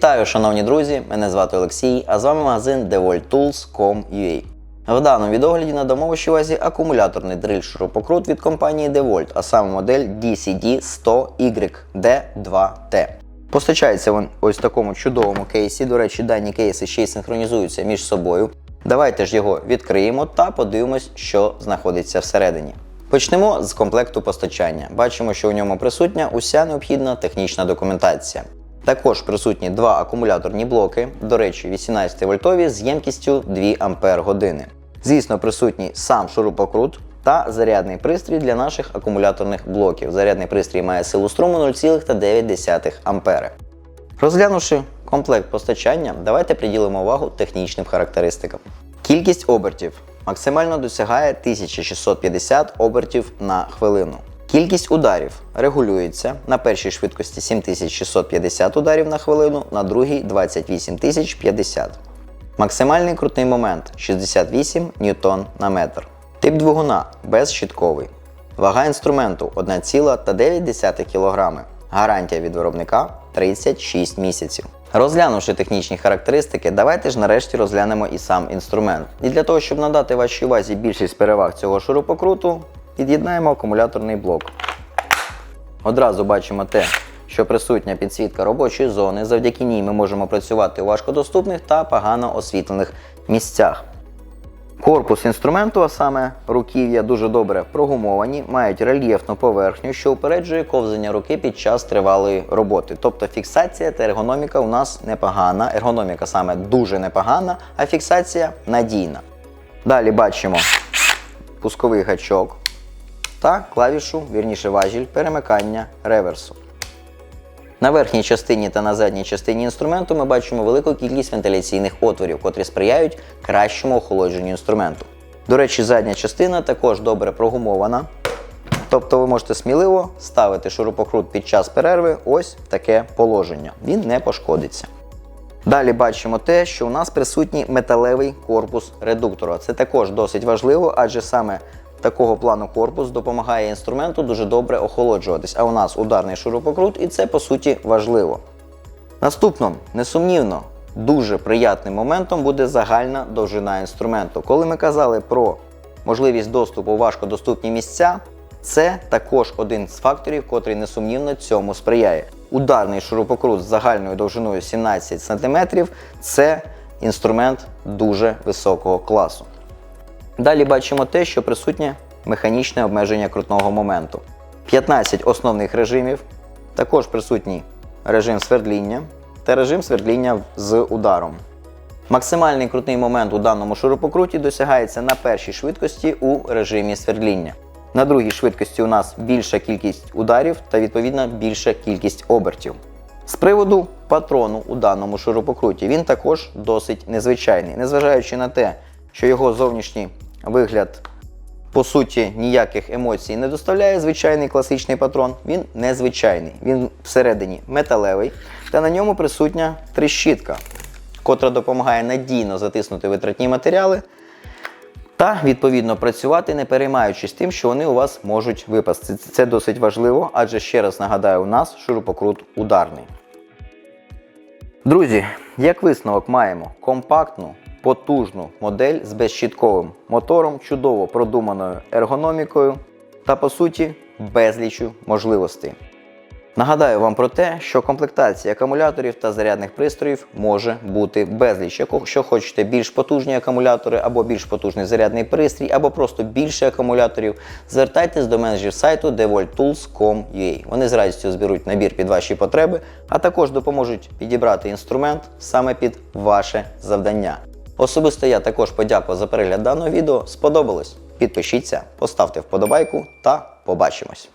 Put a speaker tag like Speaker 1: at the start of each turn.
Speaker 1: Вітаю, шановні друзі! Мене звати Олексій, а з вами магазин DeWalt.Tools.com.ua. В даному відогляді надамо вашій увазі акумуляторний дриль шурупокрут від компанії DeWalt, а саме модель DCD100YD2T. Постачається він ось в такому чудовому кейсі. До речі, дані кейси ще й синхронізуються між собою. Давайте ж його відкриємо та подивимось, що знаходиться всередині. Почнемо з комплекту постачання. Бачимо, що у ньому присутня уся необхідна технічна документація. Також присутні два акумуляторні блоки, до речі, 18 вольтові з ємкістю 2 Ампер години. Звісно, присутній сам шурупокрут та зарядний пристрій для наших акумуляторних блоків. Зарядний пристрій має силу струму 0,9 Ампери. Розглянувши комплект постачання, давайте приділимо увагу технічним характеристикам. Кількість обертів максимально досягає 1650 обертів на хвилину. Кількість ударів регулюється на першій швидкості 7650 ударів на хвилину, на другій 28050. Максимальний крутний момент 68 ньютон на метр. Тип двигуна безщитковий. Вага інструменту 1,9 кг. Гарантія від виробника 36 місяців. Розглянувши технічні характеристики, давайте ж нарешті розглянемо і сам інструмент. І для того, щоб надати вашій увазі більшість переваг цього шурупокруту, під'єднаємо акумуляторний блок. Одразу бачимо те, що присутня підсвітка робочої зони. Завдяки ній ми можемо працювати у важкодоступних та погано освітлених місцях. Корпус інструменту, а саме руків'я, дуже добре прогумовані, мають рельєфну поверхню, що упереджує ковзання руки під час тривалої роботи. Тобто фіксація та ергономіка у нас непогана, ергономіка саме дуже непогана, а фіксація надійна. Далі бачимо пусковий гачок та клавішу, вірніше важіль перемикання реверсу. На верхній частині та на задній частині інструменту ми бачимо велику кількість вентиляційних отворів, котрі сприяють кращому охолодженню інструменту. До речі, задня частина також добре прогумована. Тобто ви можете сміливо ставити шурупокрут під час перерви ось в таке положення. Він не пошкодиться. Далі бачимо те, що у нас присутній металевий корпус редуктора. Це також досить важливо, адже саме такого плану корпус допомагає інструменту дуже добре охолоджуватись. А у нас ударний шурупокрут, і це по суті важливо. Наступним, несумнівно, дуже приятним моментом буде загальна довжина інструменту. Коли ми казали про можливість доступу у важкодоступні місця, це також один з факторів, котрий несумнівно цьому сприяє. Ударний шурупокрут з загальною довжиною 17 см це інструмент дуже високого класу. Далі бачимо те, що присутнє механічне обмеження крутного моменту. 15 основних режимів, також присутній режим свердління та режим свердління з ударом. Максимальний крутний момент у даному шурупокруті досягається на першій швидкості у режимі свердління. На другій швидкості у нас більша кількість ударів та відповідно більша кількість обертів. З приводу патрону у даному шурупокруті він також досить незвичайний, незважаючи на те, що його зовнішній вигляд по суті ніяких емоцій не доставляє звичайний класичний патрон, він незвичайний. Він всередині металевий, та на ньому присутня трещітка, котра допомагає надійно затиснути витратні матеріали та відповідно працювати, не переймаючись тим, що вони у вас можуть випасти. Це досить важливо, адже ще раз нагадаю, у нас шурупокрут ударний. Друзі, як висновок маємо компактну, потужну модель з безщітковим мотором, чудово продуманою ергономікою та, по суті, безлічю можливостей. Нагадаю вам про те, що комплектація акумуляторів та зарядних пристроїв може бути безліч. Якщо хочете більш потужні акумулятори або більш потужний зарядний пристрій, або просто більше акумуляторів, звертайтесь до менеджерів сайту devoltools.com.ua. Вони з радістю зберуть набір під ваші потреби, а також допоможуть підібрати інструмент саме під ваше завдання. Особисто я також подякував за перегляд даного відео. Сподобалось? Підпишіться, поставте вподобайку та побачимось!